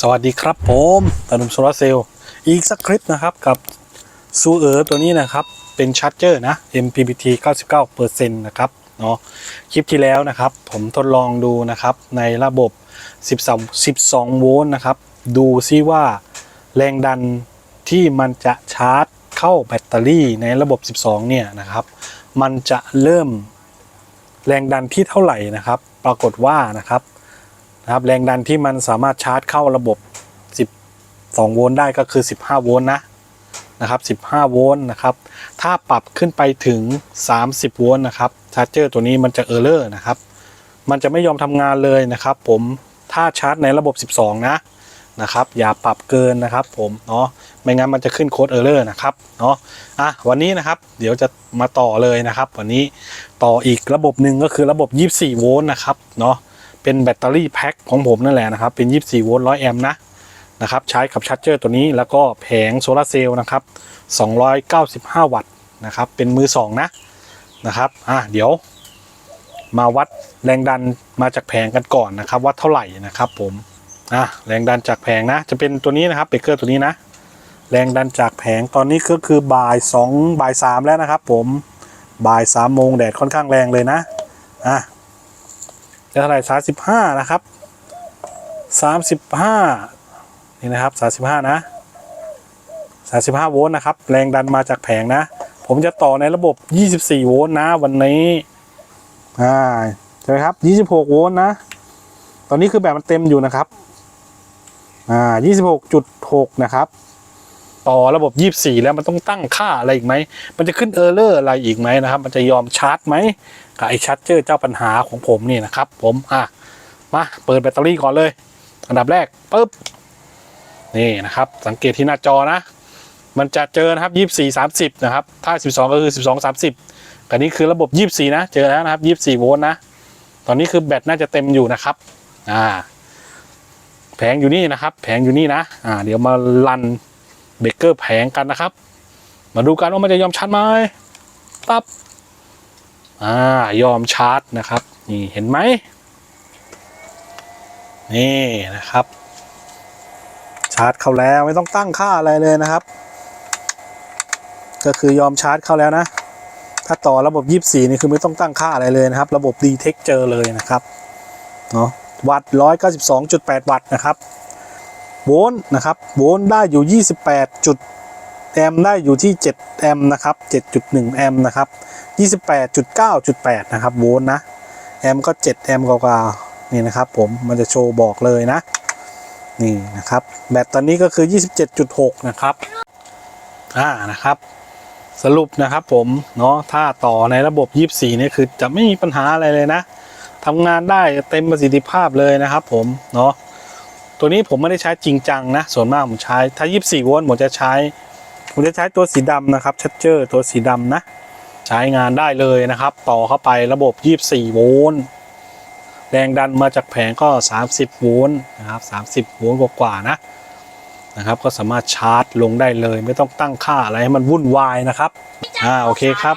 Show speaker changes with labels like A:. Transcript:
A: สวัสดีครับผมตานุมโซลาร์เซลล์อีกสักคลิปนะครับกับซูเออร์ตัวนี้นะครับ เป็นชาร์จเจอร์นะ MPPT 99%นะครับเนาะคลิปที่แล้วนะครับ ผมทดลองดูนะครับในระบบ 12 12 โวลต์นะครับ ดูซิว่าแรงดันที่มันจะชาร์จเข้าแบตเตอรี่ในระบบ 12 เนี่ยนะครับ มันจะเริ่มแรงดันที่เท่าไหร่นะครับ ปรากฏว่านะครับ นะครับแรงดันที่มันสามารถชาร์จเข้าระบบ 12 โวลต์ได้ก็คือ 15 โวลต์นะนะครับ 15 โวลต์นะครับ ถ้าปรับขึ้นไปถึง 30 โวลต์นะครับชาร์จเจอร์ตัวนี้มันจะเออร์เลอร์นะครับ มันจะไม่ยอมทำงานเลยนะครับ ผมถ้าชาร์จในระบบ 12 นะนะครับ อย่าปรับเกินนะครับ ผมเนาะไม่งั้นมันจะขึ้นโค้ดเออร์เลอร์นะครับเนาะอะวันนี้นะครับ เดี๋ยวจะมาต่อเลยนะครับ วันนี้ต่ออีกระบบหนึ่งก็คือระบบ 24 โวลต์นะครับเนาะ เป็นแบตเตอรี่แพ็คของผมนั่นแหละนะครับ เป็น 24 โวลต์ 100 แอมป์นะนะครับใช้กับชาร์จเจอร์ตัวนี้แล้วก็แผงโซลาเซลล์นะครับ295 วัตต์นะครับเป็นมือ 2 นะนะครับอะเดี๋ยวมาวัดแรงดันมาจากแผงกันก่อนนะครับวัดเท่าไหร่นะครับผมอะแรงดันจากแผงนะ จะเป็นตัวนี้นะครับเบเกอร์ตัวนี้นะ แรงดันจากแผงตอนนี้ก็คือบ่าย2บ่าย3แล้วนะครับ ผมบ่าย3โมงแดดค่อนข้างแรงเลยนะอะ จะเท่าไหร่สามสิบห้านะครับสามสิบห้านี่นะครับสามสิบห้านะสามสิบห้าโวลต์นะครับ แรงดันมาจากแผงนะ ผมจะต่อในระบบยี่สิบสี่โวลต์นะวันนี้อ่าใช่ไหมครับยี่สิบหกโวลต์นะ ตอนนี้คือแบบมันเต็มอยู่นะครับอ่ายี่สิบหกจุดหกนะครับ ต่อระบบยี่สี่แล้วมันต้องตั้งค่าอะไรอีกไหม มันจะขึ้นเออร์เลอร์อะไรอีกไหมนะครับ มันจะยอมชาร์จไหมกับไอชาร์จเจอร์เจ้าปัญหาของผมนี่นะครับ ผมอะมาเปิดแบตเตอรี่ก่อนเลย อันดับแรกปุ๊บนี่นะครับ สังเกตที่หน้าจอนะ มันจะเจอนะครับยี่สี่สามสิบนะครับ ถ้าสิบสองก็คือสิบสองสามสิบแต่นี่คือระบบยี่สี่นะ เจอแล้วนะครับยี่สี่โวลต์นะ ตอนนี้คือแบตน่าจะเต็มอยู่นะครับอ่าแผงอยู่นี่นะครับ แผงอยู่นี่นะอ่าเดี๋ยวมาลัน เบเกอร์แผงกันนะครับ มาดูกันว่ามันจะยอมชาร์จไหมปั๊บอ่ายอมชาร์จนะครับ นี่เห็นไหมนี่นะครับ ชาร์จเข้าแล้วไม่ต้องตั้งค่าอะไรเลยนะครับ ก็คือยอมชาร์จเข้าแล้วนะ ถ้าต่อระบบ 24 นี่คือไม่ต้องตั้งค่าอะไรเลยนะครับ ระบบ d t e c เจอเลยนะครับเนาะวัตต์192.8 วัตต์นะครับ โวลต์นะครับโวลต์ได้อยู่ 28 จุดแอมป์ได้อยู่ที่ 7 แอมป์นะครับ 7.1 แอมป์นะครับ 28.9.8 นะครับโวลต์นะ แอมป์ก็ 7 แอมป์กว่าๆนี่นะครับผมมันจะโชว์บอกเลยนะ นี่นะครับ แบตตอนนี้ก็คือ 27.6 นะครับ อ่านะครับ สรุปนะครับผม เนาะถ้าต่อในระบบ 24เนี่ยคือจะไม่มีปัญหาอะไรเลยนะทำงานได้เต็มประสิทธิภาพเลยนะครับผม เนาะ ตัวนี้ผมไม่ได้ใช้จริงจังนะ ส่วนมากผมใช้ถ้า 24 โวลต์ผมจะใช้ ผมจะใช้ตัวสีดำนะครับชัดเจอร์ตัวสีดำนะ ใช้งานได้เลยนะครับ ต่อเข้าไประบบ 24 โวลต์แรงดันมาจากแผงก็ 30 โวลต์นะครับ30 โวลต์กว่าๆนะนะครับ ก็สามารถชาร์จลงได้เลย ไม่ต้องตั้งค่าอะไรให้มันวุ่นวายนะครับ อ่าโอเคครับ